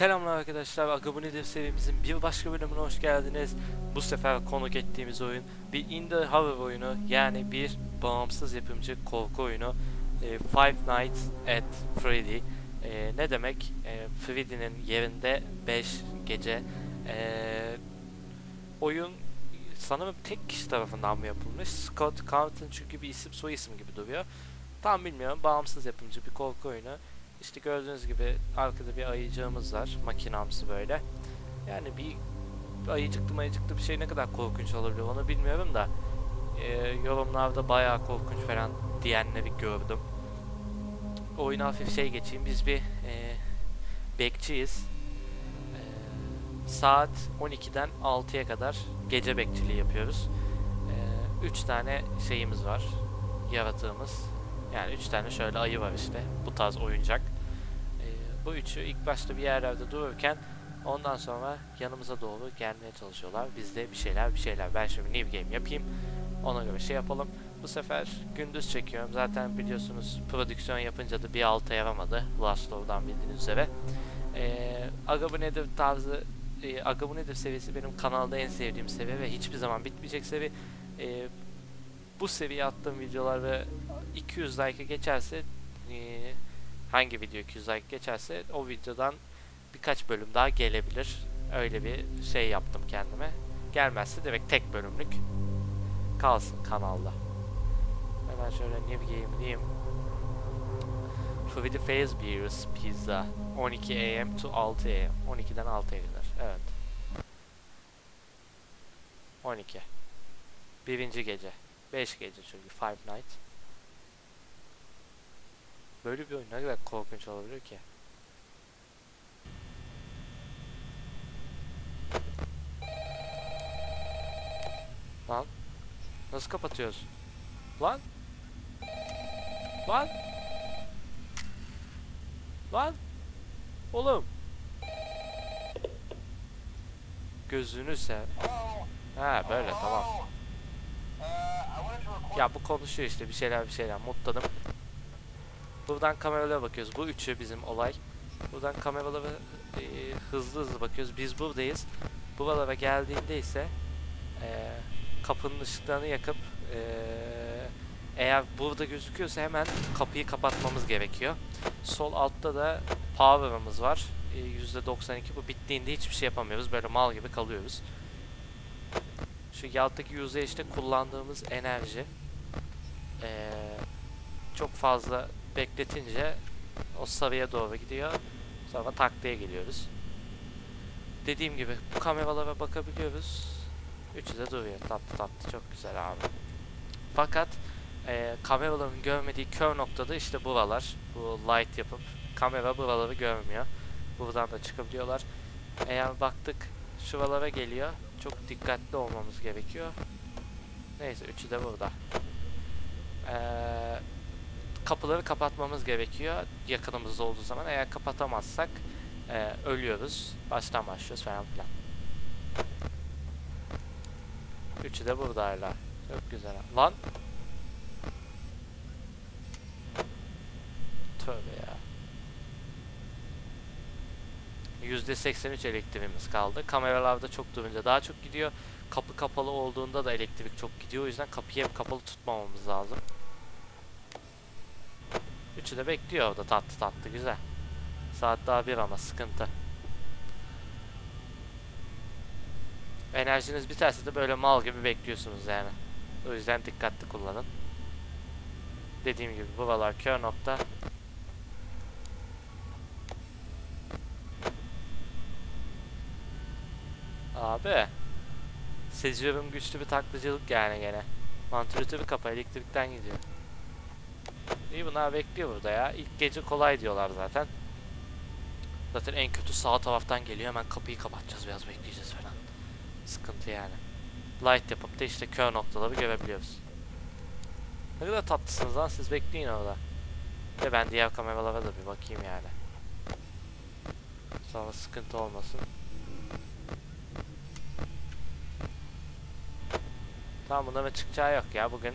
Selamlar arkadaşlar, Agabunedir serimizin bir başka bölümüne hoş geldiniz. Bu sefer konuk ettiğimiz oyun bir In the Horror oyunu yani bir bağımsız yapımcı korku oyunu e, Five Nights at Freddy. E, ne demek? E, Freddy'nin yerinde 5 gece. Oyun sanırım tek kişi tarafından mı yapılmış? Scott Carlton çünkü bir isim soy isim gibi duruyor. Tam bilmiyorum, bağımsız yapımcı bir korku oyunu. İşte gördüğünüz gibi arkada bir ayıcığımız var. Makinamsı böyle. Yani bir ayıcıklı mayıcıklı bir şey ne kadar korkunç olabilir onu bilmiyorum da e, yorumlarda bayağı korkunç falan diyenleri gördüm. Oyuna hafif şey geçeyim. Biz bir e, bekçiyiz. E, saat 12'den 6'ya kadar gece bekçiliği yapıyoruz. 3 tane şeyimiz var. Yaratığımız. Yani üç tane şöyle ayı var işte. Bu tarz oyuncak. Bu üçü ilk başta bir yerlerde dururken ondan sonra yanımıza doğru gelmeye çalışıyorlar. Biz de bir şeyler bir şeyler. Ben şimdi new game yapayım. Ona göre şey yapalım. Bu sefer gündüz çekiyorum. Zaten biliyorsunuz prodüksiyon yapınca da bir alta yaramadı. Last Low'dan bildiğiniz üzere. Ee, Agabu Nedir tarzı e, Agabu Nedir seviyesi benim kanalda en sevdiğim seviye ve hiçbir zaman bitmeyecek seviye. Ee, bu seviye attığım videolar ve 200 like geçerse e, hangi video 200 like geçerse o videodan birkaç bölüm daha gelebilir. Öyle bir şey yaptım kendime. Gelmezse direkt tek bölümlük kalsın kanalda. Hemen şöyle new game diyeyim. Freddy Fazbear's Pizza 12 am to 6 am 12'den 6'ya kadar. Evet. 12. Birinci gece. 5 gece çünkü Five Nights. Böyle bir oyun ne kadar korkunç olabilir ki? Lan. Nasıl kapatıyoruz? Lan. Lan. Lan. Oğlum. Gözünü sev. Ha böyle tamam. Ya bu konuşuyor işte bir şeyler bir şeyler mutladım. Buradan kameralara bakıyoruz. Bu üçü bizim olay. Buradan kameralara e, hızlı hızlı bakıyoruz. Biz buradayız. Buralara geldiğinde ise e, kapının ışıklarını yakıp e, eğer burada gözüküyorsa hemen kapıyı kapatmamız gerekiyor. Sol altta da power'ımız var. E, %92 bu bittiğinde hiçbir şey yapamıyoruz. Böyle mal gibi kalıyoruz. Şu yalttaki user işte kullandığımız enerji ee, çok fazla bekletince o sarıya doğru gidiyor. Sonra taklaya geliyoruz. Dediğim gibi bu kameralara bakabiliyoruz. Üçü de duruyor. Tatlı tatlı çok güzel abi. Fakat e, kameraların görmediği kör noktada işte buralar. Bu light yapıp kamera buraları görmüyor. Buradan da çıkabiliyorlar. Eğer baktık şuralara geliyor. Çok dikkatli olmamız gerekiyor. Neyse üçü de burada. Ee, kapıları kapatmamız gerekiyor yakınımızda olduğu zaman. Eğer kapatamazsak e, ölüyoruz. Baştan başlıyoruz falan filan. Üçü de burada hala. Çok güzel. Lan! Tövbe ya. %83 elektriğimiz kaldı. Kameralarda çok durunca daha çok gidiyor. Kapı kapalı olduğunda da elektrik çok gidiyor. O yüzden kapıyı hep kapalı tutmamamız lazım. Üçü de bekliyor orada tatlı tatlı güzel. Saat daha bir ama sıkıntı. Enerjiniz biterse de böyle mal gibi bekliyorsunuz yani. O yüzden dikkatli kullanın. Dediğim gibi buralar kör nokta. Abi. Seziyorum güçlü bir taklacılık yani gene. Vantilatörü kapa elektrikten gidiyor. İyi bunlar bekliyor burada ya. İlk gece kolay diyorlar zaten. Zaten en kötü sağ taraftan geliyor. Hemen kapıyı kapatacağız biraz bekleyeceğiz falan. Sıkıntı yani. Light yapıp da işte kör noktaları görebiliyoruz. Ne kadar tatlısınız lan siz bekleyin orada. Ve ben diğer kameralara da bir bakayım yani. Sonra sıkıntı olmasın. Tamam bunların çıkacağı yok ya bugün.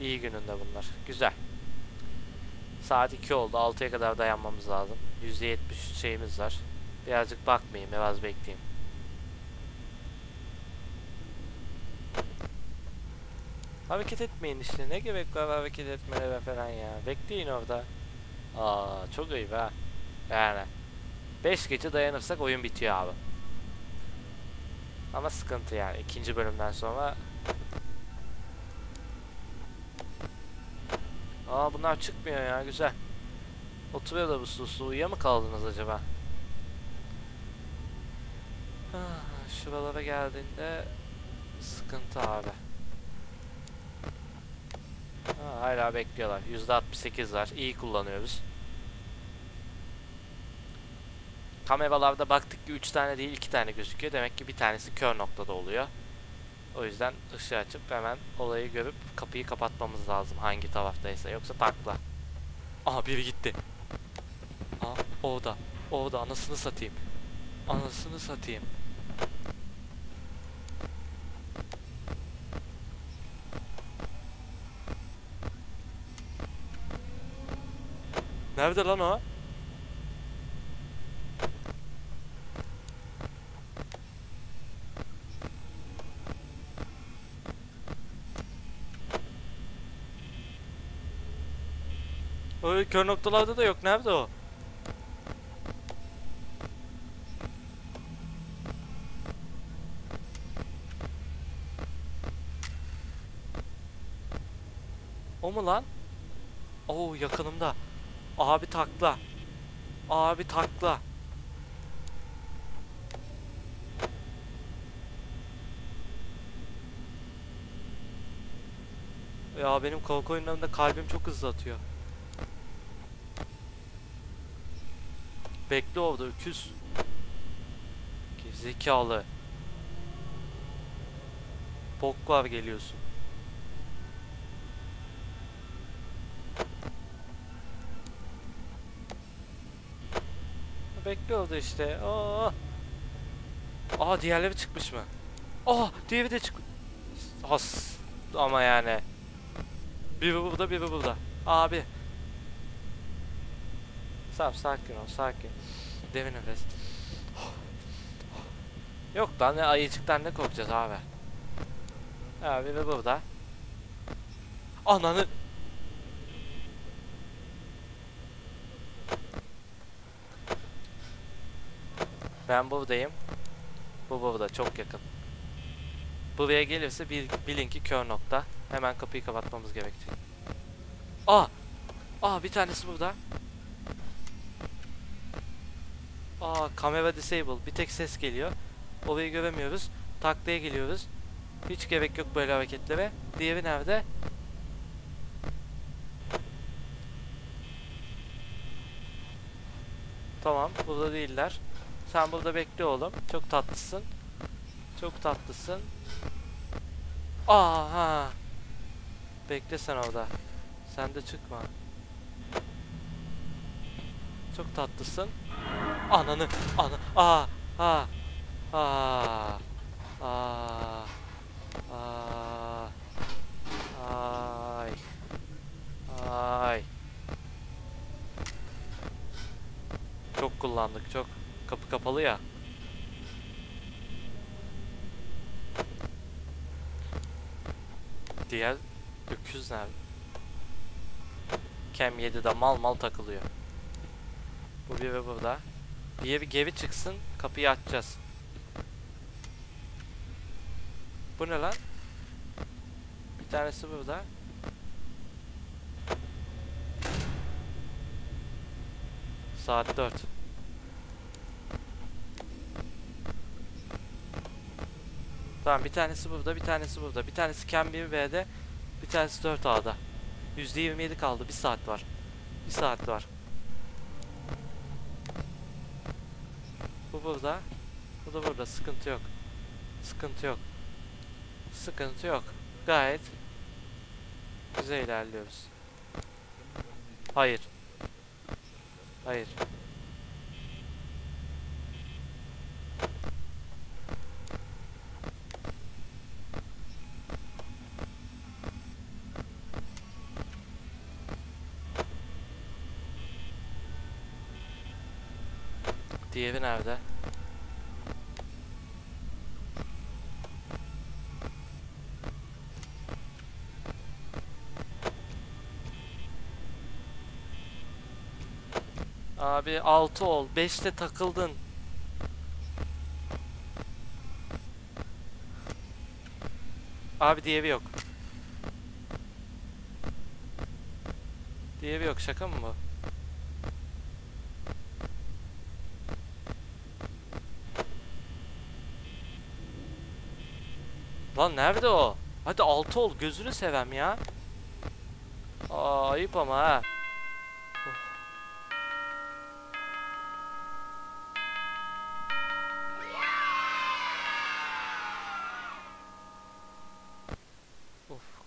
iyi gününde bunlar. Güzel. Saat 2 oldu. 6'ya kadar dayanmamız lazım. %70 şeyimiz var. Birazcık bakmayayım, biraz bekleyeyim. Hareket etmeyin işte. Ne gerek var hareket etmelere falan ya. Bekleyin orada. Aa çok ayıp ha. Yani. 5 gece dayanırsak oyun bitiyor abi. Ama sıkıntı yani. ikinci bölümden sonra. Aa bunlar çıkmıyor ya. Güzel. Oturuyor da bu su. Uyuya mı kaldınız acaba? Ah, Şuralara geldiğinde sıkıntı abi. Ha, hala bekliyorlar. %68 var. İyi kullanıyoruz. Kameralarda baktık ki 3 tane değil 2 tane gözüküyor. Demek ki bir tanesi kör noktada oluyor. O yüzden ışığı açıp hemen olayı görüp kapıyı kapatmamız lazım hangi taraftaysa. Yoksa takla. Aha biri gitti. Aa o da. O da anasını satayım. Anasını satayım. Nerede lan o? Kör noktalarda da yok. Nerede o? O mu lan? Oo yakınımda. Abi takla. Abi takla. Ya benim korku oyunlarında kalbim çok hızlı atıyor. Bekle orada öküz. Zekalı. Bok var geliyorsun. Bekle orada işte. Aa. Aa diğerleri çıkmış mı? Aa diğeri de çık. Has. Ama yani. Biri burada biri burada. Abi. Tamam sakin ol sakin. Derin nefes. Yok lan ne ayıcıktan ne korkacağız abi. Ha biri burada. Ananı. Ben buradayım. Bu burada çok yakın. Buraya gelirse bil, bilin ki kör nokta. Hemen kapıyı kapatmamız gerekecek. Aa! Aa bir tanesi burada. Aa kamera disable. Bir tek ses geliyor. Orayı göremiyoruz. Taklaya geliyoruz. Hiç gerek yok böyle hareketlere. Diğeri nerede? Tamam burada değiller. Sen burada bekle oğlum. Çok tatlısın. Çok tatlısın. Aa ha. Bekle sen orada. Sen de çıkma. Çok tatlısın. Ananı ana aa aa aa aa aa ay ay. Çok kullandık çok. Kapı kapalı ya. Diğer öküz nerede? Kem 7'de mal mal takılıyor. Bu biri burada Diğeri geri çıksın kapıyı açacağız bu ne lan bir tanesi burada Saat 4 Tamam bir tanesi burada, bir tanesi burada. Bir tanesi Kem 1B'de, bir tanesi 4A'da. %27 kaldı. Bir saat var. Bir saat var. Bu burada. Bu da burada. Sıkıntı yok. Sıkıntı yok. Sıkıntı yok. Gayet güzel ilerliyoruz. Hayır. Hayır. Diğeri nerede? Abi 6 ol. 5'te takıldın. Abi diğeri yok. Diğeri yok. Şaka mı bu? Lan nerede o? Hadi 6 ol. Gözünü sevem ya. Aa, ayıp ama ha.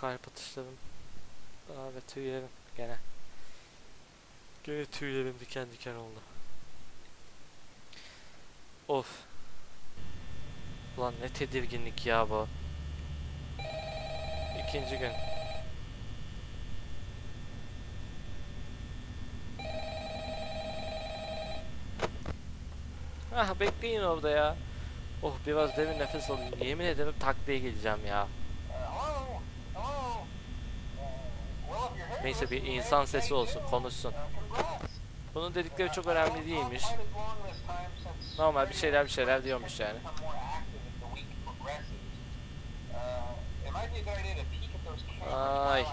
Kalp atışlarım. Aa ve tüylerim gene. Gene tüylerim diken diken oldu. Of. Ulan ne tedirginlik ya bu. İkinci gün. Ah bekleyin orada ya. Oh biraz derin nefes alayım. Yemin ederim taklaya geleceğim ya. Neyse bir insan sesi olsun konuşsun. Bunun dedikleri çok önemli değilmiş. Normal bir şeyler bir şeyler diyormuş yani. Ay.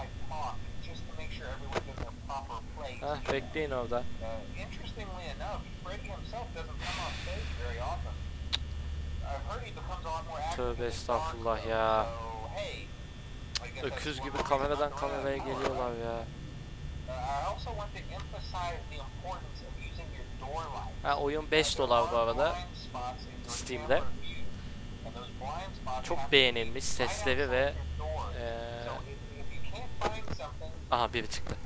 Ah bekleyin orada. Tövbe estağfurullah ya. Öküz gibi kameradan kameraya geliyorlar ya. Ha oyun 5 dolar bu arada. Steam'de. Çok beğenilmiş sesleri ve eee aha biri çıktı.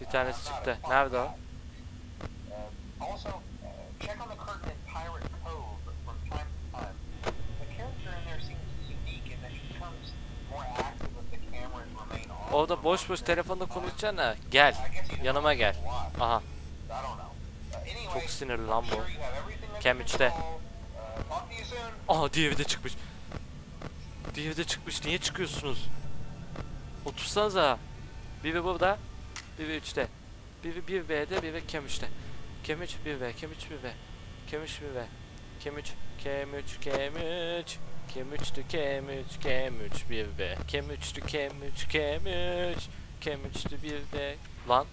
Bir tanesi çıktı. Nerede o? Also, uh, check on the curtain in Pirate Cove from time to time. The character in there seems unique in that he becomes more active if the cameras remain on. Orada boş boş telefonda konuşacağına gel. Yanıma gel. Aha. Uh, çok sinirli lan bu. Cam 3'te. control. Uh. Aha diğeri de çıkmış. Diğeri de çıkmış. Niye çıkıyorsunuz? Otursanıza. Biri burada. Biri 3'te. Biri 1B'de, biri Kem 3'te. Kem 3 1B, Kem 3 1B. Kem 3 1B. Kem 3, Kem 3, Kem 3. Kem 3'tü, Kem 3, Kem 3 1B. Kem 3'tü, Kem 3, Kem 3. Kem 3'tü 1B. Lan.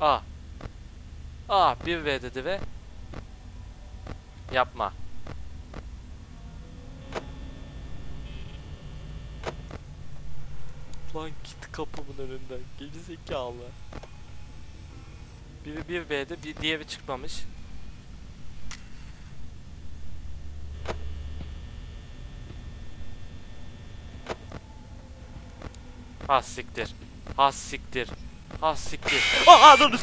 A. A 1V dedi ve yapma. Lan git kapımın önünden. Geri zekalı. Biri 1V'de bir diğeri çıkmamış. Ha siktir. Ha siktir. Ha siktir. Aa dur dur.